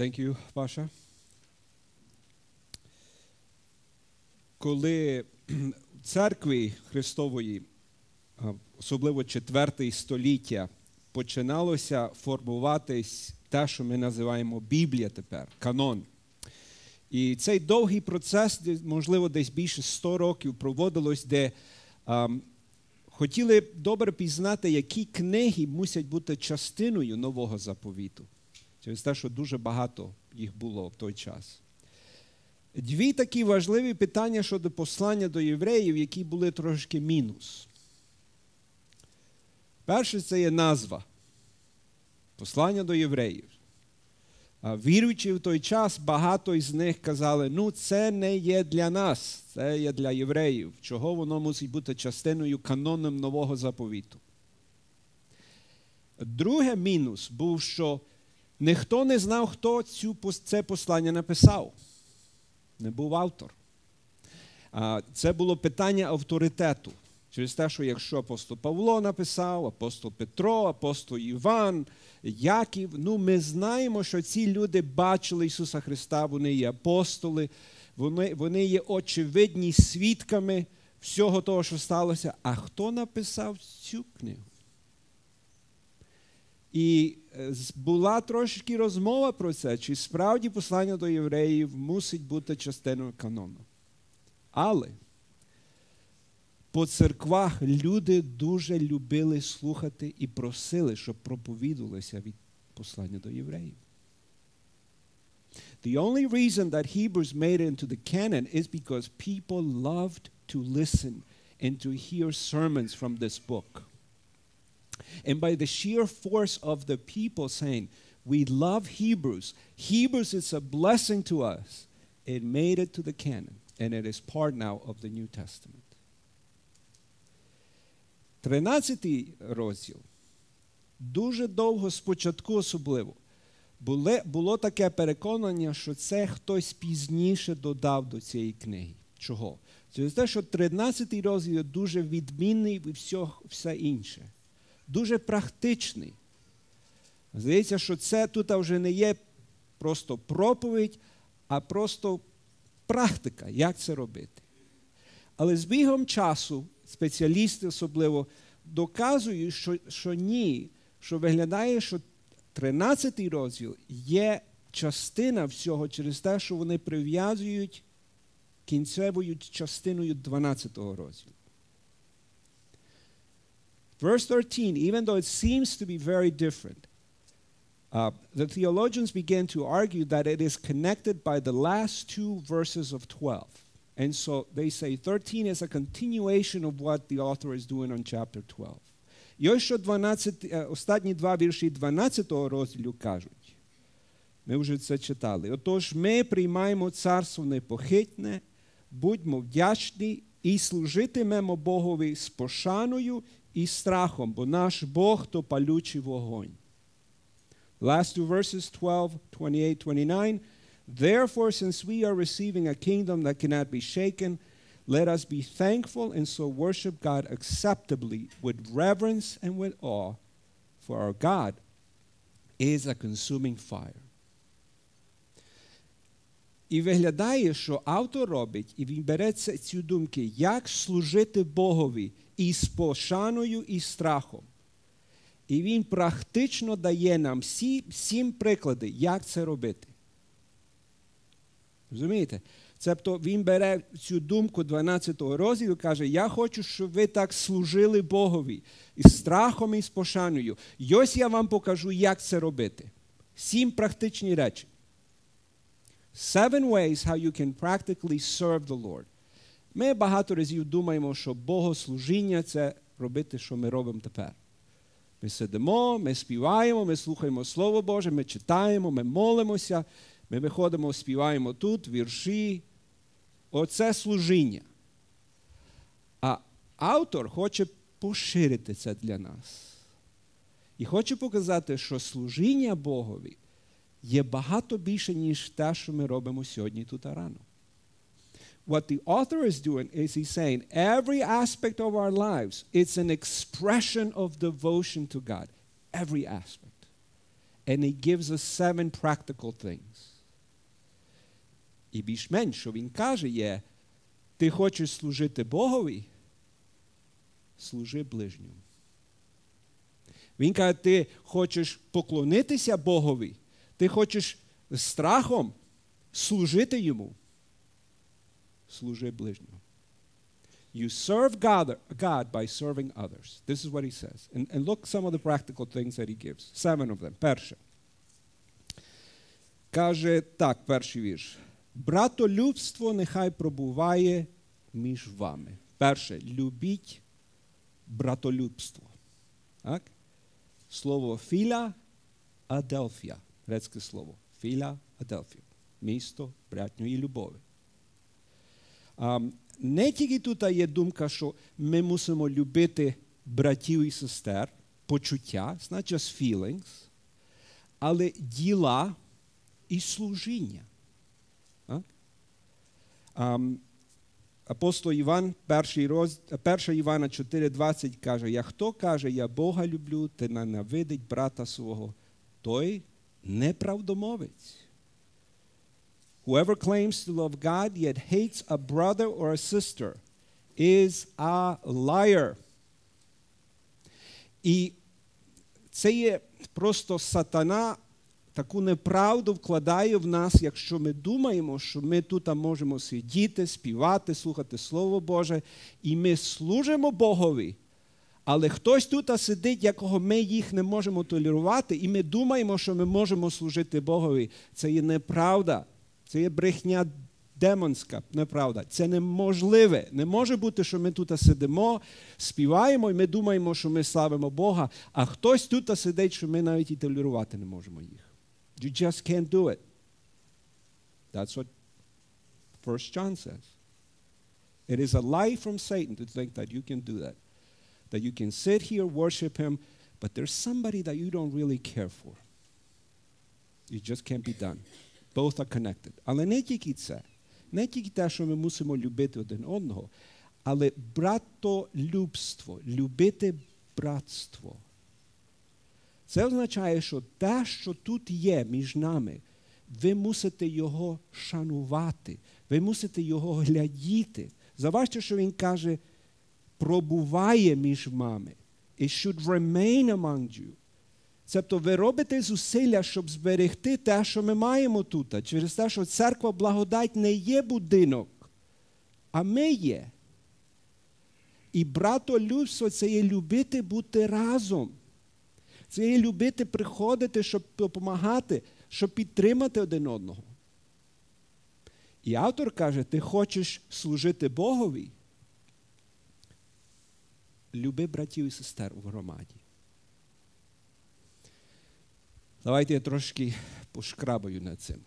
Thank you, Паша. Коли в церкві Христової, особливо четверте століття, починалося формуватись те, що ми називаємо Біблія тепер, канон. І цей довгий процес, можливо, десь більше 100 років проводилось, де ам, хотіли добре пізнати, які книги мусять бути частиною нового заповіту. Через те, що дуже багато їх було в той час. Дві такі важливі питання щодо послання до євреїв, які були трошки мінус. Перше це є назва. Послання до євреїв. А Віруючи в той час, багато із них казали, ну це не є для нас, це є для євреїв. Чого воно мусить бути частиною каноном нового заповіту? Друге мінус був, що ніхто не знав, хто цю, це послання написав. Не був автор. Це було питання авторитету. Через те, що якщо апостол Павло написав, апостол Петро, апостол Іван, Яків, ну ми знаємо, що ці люди бачили Ісуса Христа, вони є апостоли, вони, вони є очевидні свідками всього того, що сталося. А хто написав цю книгу? І е, була трошки розмова про це, чи справді послання до євреїв мусить бути частиною канону. Але по церквах люди дуже любили слухати і просили, щоб проповідувалося від послання до євреїв. The only reason that Hebrews made it into the canon is because people loved to listen and to hear sermons from this book. And by the sheer force of the people saying, We love Hebrews, Hebrews is a blessing to us, it made it to the canon, and it is part now of the New Testament. Тринадцятий розділ дуже довго спочатку особливо буле, було таке переконання, що це хтось пізніше додав до цієї книги. Чого? Через те, що 13 розділ дуже відмінний від всього, все інше, дуже практичний. Здається, що це тут вже не є просто проповідь, а просто практика, як це робити. Але з бігом часу спеціалісти особливо доказують, що, що ні, що виглядає, що 13 розділ є частина всього через те, що вони прив'язують кінцевою частиною 12 розділу. Verse 13, even though it seems to be very different, uh, the theologians began to argue that it is connected by the last two verses of 12. And so they say 13 is a continuation of what the author is doing on chapter 12. І ось що 12, е, останні два вірші 12 розділу кажуть. Ми вже це читали. Отож, ми приймаємо царство непохитне, будьмо вдячні і служитимемо Богові з пошаною і страхом, бо наш Бог то палючий вогонь. Last two verses 12, 28, 29. Therefore, since we are receiving a kingdom that cannot be shaken, let us be thankful and so worship God acceptably with reverence and with awe, for our God is a consuming fire. І виглядає, що автор робить, і він бере ці думки, як служити Богові із пошаною і страхом. І він практично дає нам всі, сім приклади, як це робити. Розумієте? Тобто він бере цю думку 12 го розділу і каже: Я хочу, щоб ви так служили Богові із страхом і з пошаною. І ось я вам покажу, як це робити. Сім практичні речі. Seven ways how you can practically serve the Lord. Ми багато разів думаємо, що богослужіння це робити, що ми робимо тепер. Ми сидимо, ми співаємо, ми слухаємо Слово Боже, ми читаємо, ми молимося, ми виходимо, співаємо тут, вірші. Оце служіння. А автор хоче поширити це для нас. І хоче показати, що служіння Богові є багато більше, ніж те, що ми робимо сьогодні тут рано. What the author is doing is he's saying every aspect of our lives, it's an expression of devotion to God. Every aspect. And he gives us seven practical things. І більш-менш, що він каже, є, ти хочеш служити Богові, служи ближньому. Він каже, ти хочеш поклонитися Богові, ти хочеш страхом служити йому. Служи ближньому. You serve God, God by serving others. This is what he says. And, and look some of the practical things that he gives. Seven of them. Перше. Каже так, перший вірш. Братолюбство нехай пробуває між вами. Перше, любіть братолюбство. Так? Слово філя Аделфія. Грецьке слово. Філя Аделфія. Місто братньої любові. Не тільки тут є думка, що ми мусимо любити братів і сестер, почуття, just feelings, але діла і служіння. Апостол Іван, перший роз... 1 Івана 4,20 каже, як хто каже, я Бога люблю, ти ненавидить брата свого, той неправдомовець. Whoever claims to love God yet hates a brother or a sister is a liar. І це є просто сатана таку неправду вкладає в нас, якщо ми думаємо, що ми тут можемо сидіти, співати, слухати Слово Боже, і ми служимо Богові. Але хтось тут сидить, якого ми їх не можемо толерувати, і ми думаємо, що ми можемо служити Богові. Це є неправда. Це є брехня демонська, неправда. Це неможливе. Не може бути, що ми тут сидимо, співаємо, і ми думаємо, що ми славимо Бога, а хтось тут сидить, що ми навіть і толерувати не можемо їх. You just can't do it. That's what 1 John says. It is a lie from Satan to think that you can do that. That you can sit here, worship him, but there's somebody that you don't really care for. It just can't be done. Both are connected. Але не тільки це. Не тільки те, що ми мусимо любити один одного, але братолюбство, любити братство. Це означає, що те, що тут є між нами, ви мусите його шанувати, ви мусите його глядіти. Заважте, що він каже, пробуває між вами. It should remain among you. Тобто ви робите зусилля, щоб зберегти те, що ми маємо тут, через те, що церква благодать не є будинок, а ми є. І братолюбство це є любити бути разом. Це є любити приходити, щоб допомагати, щоб підтримати один одного. І автор каже: ти хочеш служити Богові? Люби братів і сестер у громаді. Давайте я трошки пошкрабаю над цим.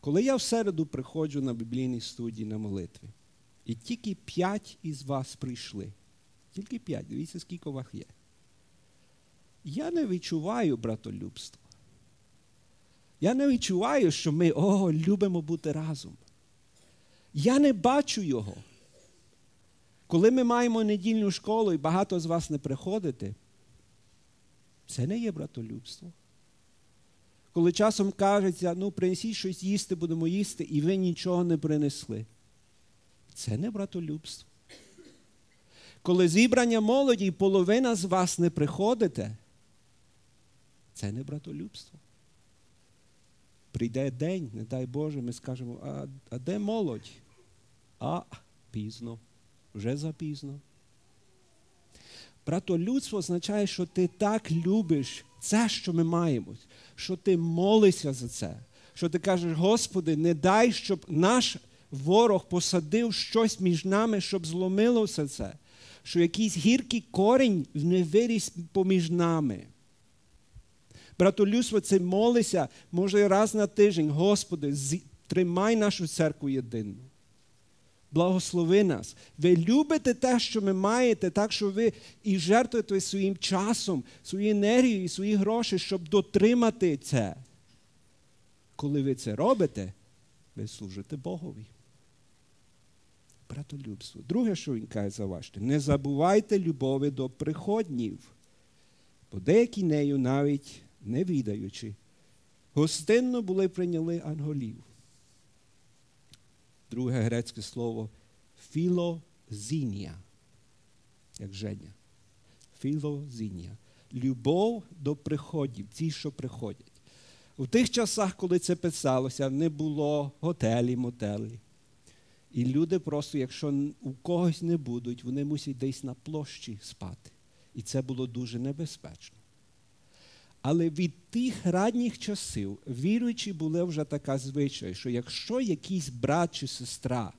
Коли я в середу приходжу на біблійній студії на молитві, і тільки п'ять із вас прийшли, тільки п'ять, дивіться, скільки вас є. Я не відчуваю братолюбства. Я не відчуваю, що ми о, любимо бути разом. Я не бачу його. Коли ми маємо недільну школу і багато з вас не приходите, це не є братолюбство. Коли часом кажеться, ну принесіть щось їсти, будемо їсти, і ви нічого не принесли. Це не братолюбство. Коли зібрання молоді і половина з вас не приходите, це не братолюбство. Прийде день, не дай Боже, ми скажемо, а, а де молодь? А пізно, запізно. Братолюдство означає, що ти так любиш це, що ми маємо, що ти молишся за це, що ти кажеш, Господи, не дай, щоб наш ворог посадив щось між нами, щоб зломило все це, що якийсь гіркий корінь не виріс поміж нами. Братолюбство це молися, може раз на тиждень, Господи, тримай нашу церкву єдину благослови нас. Ви любите те, що ви маєте, так що ви і жертвуєте своїм часом, своєю енергією і свої гроші, щоб дотримати це. Коли ви це робите, ви служите Богові. Братолюбство. Друге, що він каже, заважте, не забувайте любові до приходнів, бо деякі нею навіть не відаючи, гостинно були прийняли анголів. Друге грецьке слово філозінія, як Женя. Філозінія. Любов до приходів, ті, що приходять. У тих часах, коли це писалося, не було готелі, мотелі. І люди просто, якщо у когось не будуть, вони мусять десь на площі спати. І це було дуже небезпечно. Але від тих ранніх часів віруючі були вже така звичай, що якщо якийсь брат чи сестра,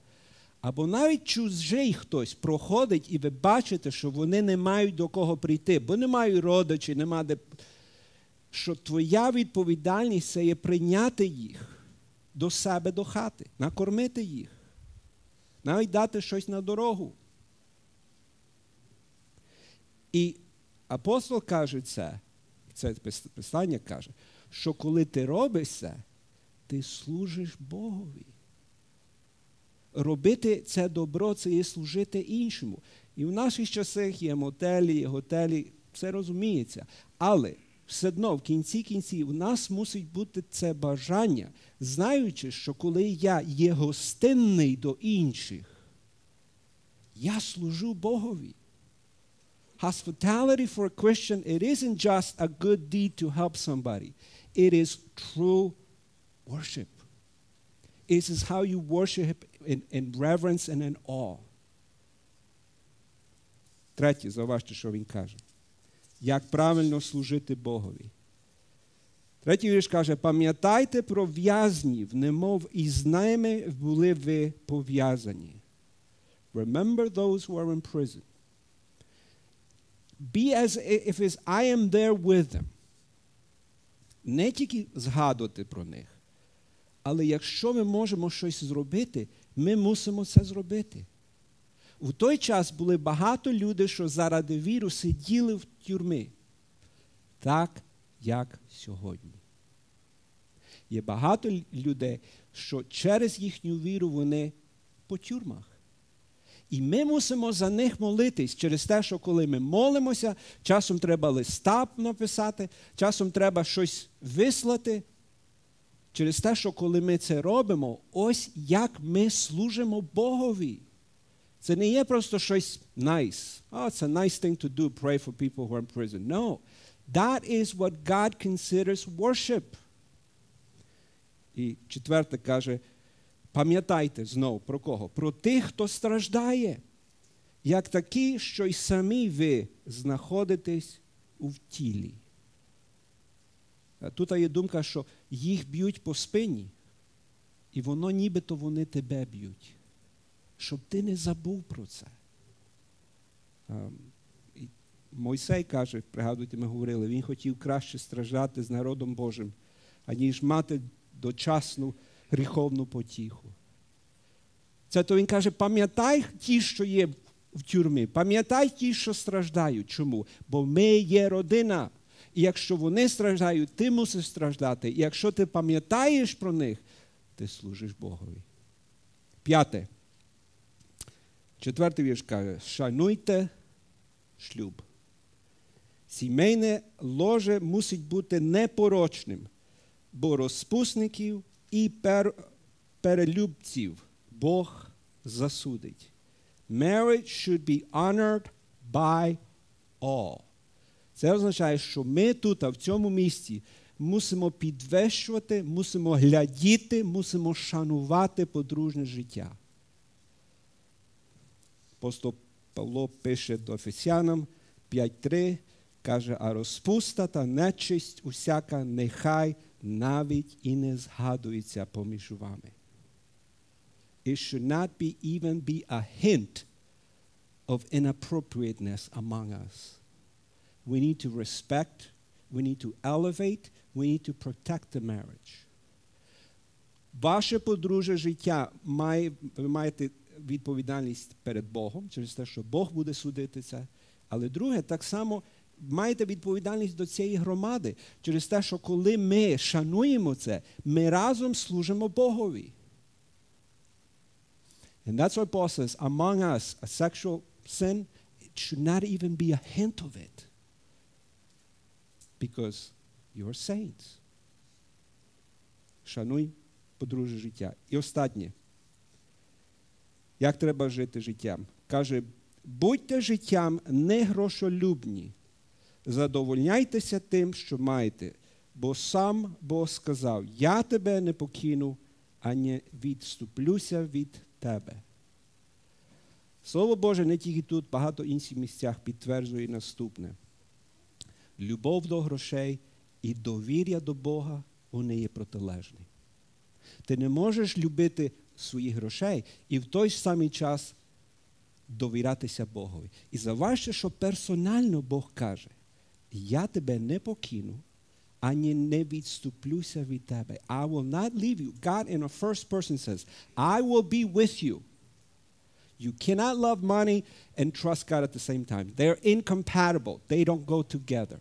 або навіть чужий хтось проходить, і ви бачите, що вони не мають до кого прийти, бо не мають родичів, нема де. Що твоя відповідальність це є прийняти їх до себе до хати, накормити їх, навіть дати щось на дорогу. І апостол каже це, це писання каже, що коли ти робиш це, ти служиш Богові. Робити це добро це є служити іншому. І в наших часах є мотелі, готелі, все розуміється. Але все одно в кінці кінців у нас мусить бути це бажання, знаючи, що коли я є гостинний до інших, я служу Богові. Hospitality for a Christian, it isn't just a good deed to help somebody. It is true worship. It is how you worship in, in reverence and in awe. Третє, зауважте, що він каже. Як правильно служити Богові. Третій вірш каже: пам'ятайте про в'язнів, немов із ними були ви пов'язані. Remember those who are in prison. Be as if is I am there with them. Не тільки згадувати про них, але якщо ми можемо щось зробити, ми мусимо це зробити. У той час були багато людей, що заради віру сиділи в тюрмі, так як сьогодні. Є багато людей, що через їхню віру вони по тюрмах. І ми мусимо за них молитись через те, що коли ми молимося, часом треба листа написати, часом треба щось вислати. Через те, що коли ми це робимо, ось як ми служимо Богові. Це не є просто щось nice. Oh, it's a nice thing to do, pray for people who are in prison. No. That is what God considers worship. І четверте каже, пам'ятайте знову про кого? Про тих, хто страждає, як такі, що й самі ви знаходитесь у тілі. Тут є думка, що їх б'ють по спині, і воно нібито вони тебе б'ють щоб ти не забув про це. Мойсей каже, пригадуйте, ми говорили, він хотів краще страждати з народом Божим, аніж мати дочасну гріховну потіху. Це то він каже, пам'ятай ті, що є в тюрмі, пам'ятай ті, що страждають. Чому? Бо ми є родина. І якщо вони страждають, ти мусиш страждати. І якщо ти пам'ятаєш про них, ти служиш Богові. П'яте. Четвертий вірш каже, шануйте шлюб. Сімейне ложе мусить бути непорочним, бо розпусників і пер, перелюбців Бог засудить. Marriage should be honored by all. Це означає, що ми тут, в цьому місці, мусимо підвищувати, мусимо глядіти, мусимо шанувати подружнє життя. Апостол Павло пише до Ефесянам 5.3, каже, а розпуста та нечисть усяка нехай навіть і не згадується поміж вами. It should not be even be a hint of inappropriateness among us. We need to respect, we need to elevate, we need to protect the marriage. Ваше подружжя життя має, ви маєте відповідальність перед Богом через те, що Бог буде судити це. Але друге, так само маєте відповідальність до цієї громади через те, що коли ми шануємо це, ми разом служимо Богові. And that's why Paul says, among us, a sexual sin, it should not even be a hint of it. Because your saints. Шануй, подружжя життя. І останнє. Як треба жити життям? Каже, будьте життям не грошолюбні, задовольняйтеся тим, що маєте, бо сам Бог сказав: Я тебе не покину, а не відступлюся від тебе. Слово Боже не тільки тут, багато інших місцях підтверджує наступне. Любов до грошей і довір'я до Бога вони є протилежні. Ти не можеш любити своїх грошей і в той самий час довірятися Богові. І заважте, що персонально Бог каже, я тебе не покину, ані не відступлюся від тебе. I will not leave you. God in a first person says, I will be with you. You cannot love money and trust God at the same time. They're incompatible. They don't go together.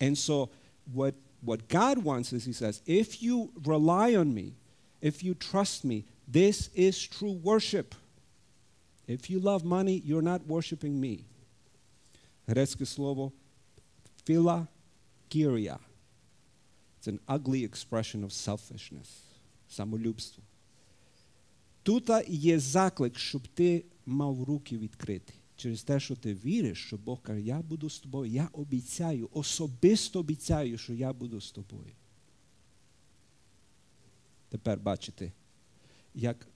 And so what, what God wants is he says, if you rely on me, if you trust me, this is true worship. If you love money, you're not worshiping me. Грецьке слово philakirия. It's an ugly expression of selfishness, самолюбство. Тут є заклик, щоб ти мав руки відкриті. Через те, що ти віриш, що Бог каже, я буду з тобою, я обіцяю, особисто обіцяю, що я буду з тобою. Тепер бачите, як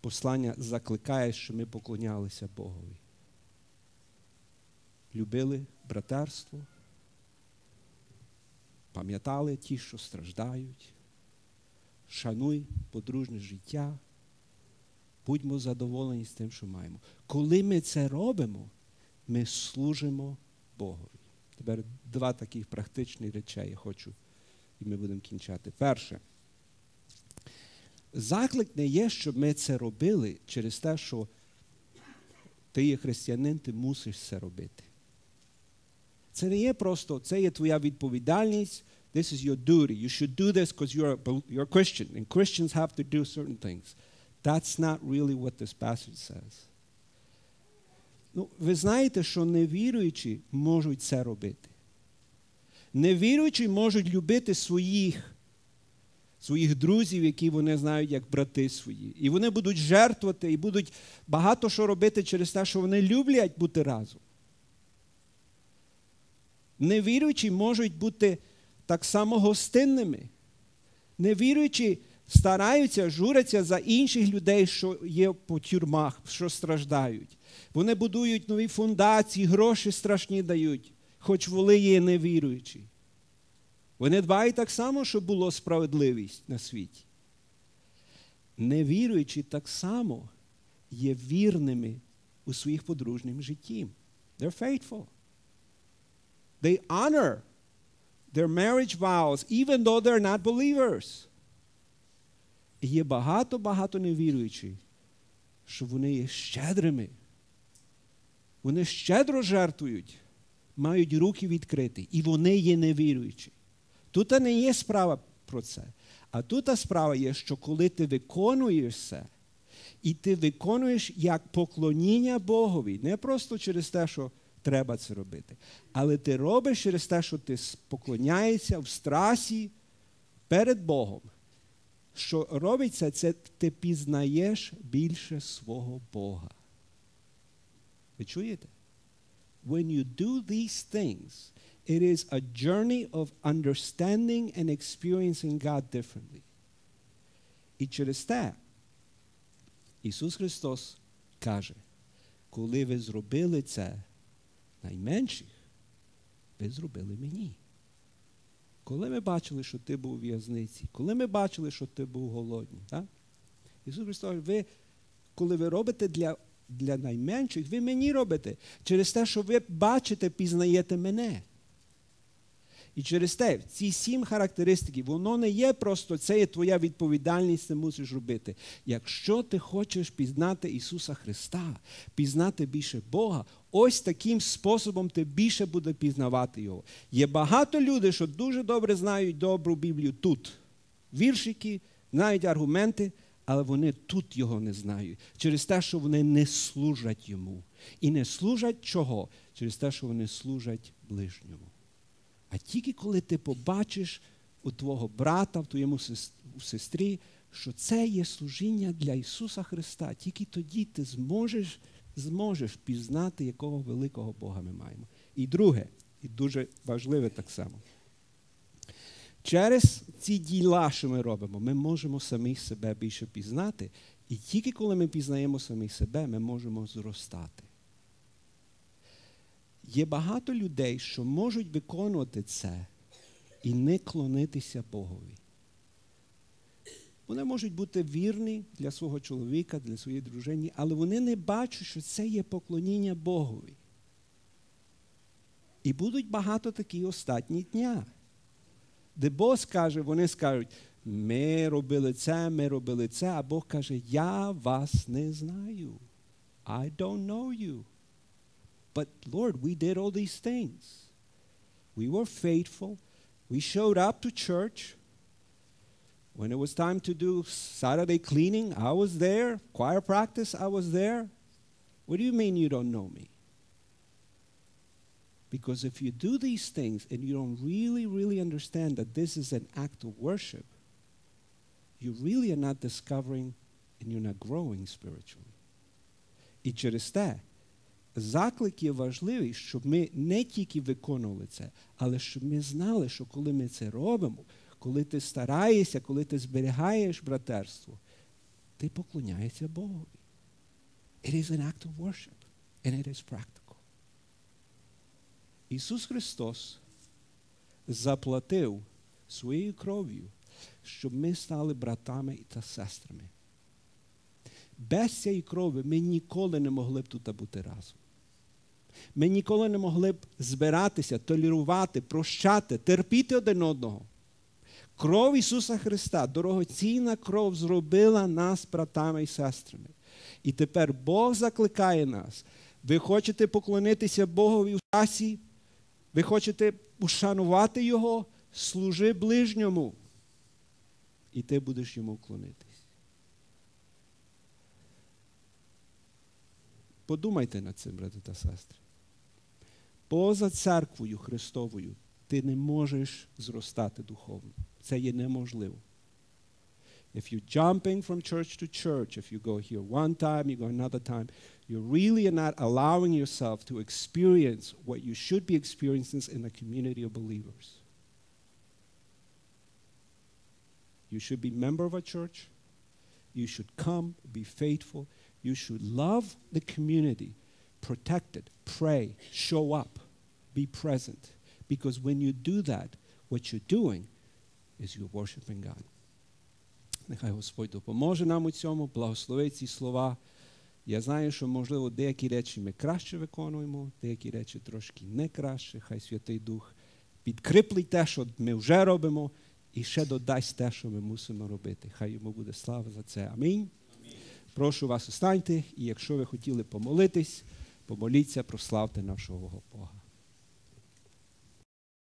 послання закликає, що ми поклонялися Богові. Любили братерство, пам'ятали ті, що страждають, шануй подружнє життя, будьмо задоволені з тим, що маємо. Коли ми це робимо, ми служимо Богові. Тепер два таких практичні речей я хочу, і ми будемо кінчати. Перше. Заклик не є, щоб ми це робили через те, що ти є християнин, ти мусиш це робити. Це не є просто, це є твоя відповідальність. This is your duty. You should do this because you're a, you're a Christian, and Christians have to do certain things. That's not really what this passage says. Ну, ви знаєте, що невіруючі можуть це робити. Невіруючі можуть любити своїх своїх друзів, які вони знають як брати свої. І вони будуть жертвувати, і будуть багато що робити через те, що вони люблять бути разом. Невіруючі можуть бути так само гостинними. Невіруючі стараються, журяться за інших людей, що є по тюрмах, що страждають. Вони будують нові фундації, гроші страшні дають, хоч вони є невіруючі. Вони дбають так само, щоб була справедливість на світі. Невіруючі так само є вірними у своїх подружнім житті. They're faithful. They honor their marriage vows, even though they're not believers. І є багато-багато невіруючих, що вони є щедрими. Вони щедро жертвують, мають руки відкриті, і вони є невіруючі. Тут не є справа про це. А тут справа є, що коли ти виконуєш це, і ти виконуєш як поклоніння Богові, не просто через те, що треба це робити, але ти робиш через те, що ти поклоняєшся в страсі перед Богом. Що робиться, це ти пізнаєш більше свого Бога. Ви чуєте? When you do these things, it is a journey of understanding and experiencing God differently. І через те Ісус Христос каже, коли ви зробили це найменших, ви зробили мені. Коли ми бачили, що ти був у в'язниці, коли ми бачили, що ти був голодний, так? Ісус Христос, ви, коли ви робите для для найменших, ви мені робите через те, що ви бачите, пізнаєте мене. І через те, ці сім характеристики, воно не є просто це є твоя відповідальність, ти мусиш робити. Якщо ти хочеш пізнати Ісуса Христа, пізнати більше Бога, ось таким способом ти більше буде пізнавати Його. Є багато людей, що дуже добре знають добру Біблію тут. Віршики, знають аргументи, але вони тут його не знають. Через те, що вони не служать йому. І не служать чого? Через те, що вони служать ближньому. А тільки коли ти побачиш у твого брата, в твоєму сестрі, що це є служіння для Ісуса Христа, тільки тоді ти зможеш, зможеш пізнати, якого великого Бога ми маємо. І друге, і дуже важливе так само. Через ці діла, що ми робимо, ми можемо самих себе більше пізнати. І тільки коли ми пізнаємо самих себе, ми можемо зростати. Є багато людей, що можуть виконувати це і не клонитися Богові. Вони можуть бути вірні для свого чоловіка, для своєї дружини, але вони не бачать, що це є поклоніння Богові. І будуть багато такі останні дня, де Бог скаже, вони скажуть, ми робили це, ми робили це, а Бог каже, я вас не знаю. I don't know you. But Lord, we did all these things. We were faithful. We showed up to church. When it was time to do Saturday cleaning, I was there. Choir practice, I was there. What do you mean you don't know me? Because if you do these things and you don't really, really understand that this is an act of worship, you really are not discovering and you're not growing spiritually. It should stay. Заклик є важливий, щоб ми не тільки виконували це, але щоб ми знали, що коли ми це робимо, коли ти стараєшся, коли ти зберігаєш братерство, ти поклоняєшся Богові. It is an act of worship, and it is practical. Ісус Христос заплатив своєю кров'ю, щоб ми стали братами та сестрами. Без цієї крові ми ніколи не могли б тут бути разом. Ми ніколи не могли б збиратися, толерувати, прощати, терпіти один одного. Кров Ісуса Христа, дорогоцінна кров, зробила нас братами і сестрами. І тепер Бог закликає нас. Ви хочете поклонитися Богові в часі? Ви хочете ушанувати Його? Служи ближньому. І ти будеш йому клонитись. Подумайте над цим, брати та сестри. Поза церквою Христовою ти не можеш зростати духовно. Це є неможливо. If you're jumping from church to church, if you go here one time, you go another time, you really are not allowing yourself to experience what you should be experiencing in a community of believers. You should be member of a church. You should come, be faithful. You should love the community, Protect it, pray, show up, be present. Because when you do that, what you're doing is you're worshiping God. Нехай Господь допоможе нам у цьому, благословить ці слова. Я знаю, що, можливо, деякі речі ми краще виконуємо, деякі речі трошки не краще. Хай Святий Дух підкріплить те, що ми вже робимо, і ще додасть те, що ми мусимо робити. Хай йому буде слава за це. Амінь. Прошу вас, останьте, і якщо ви хотіли помолитись, помоліться, прославте нашого Бога.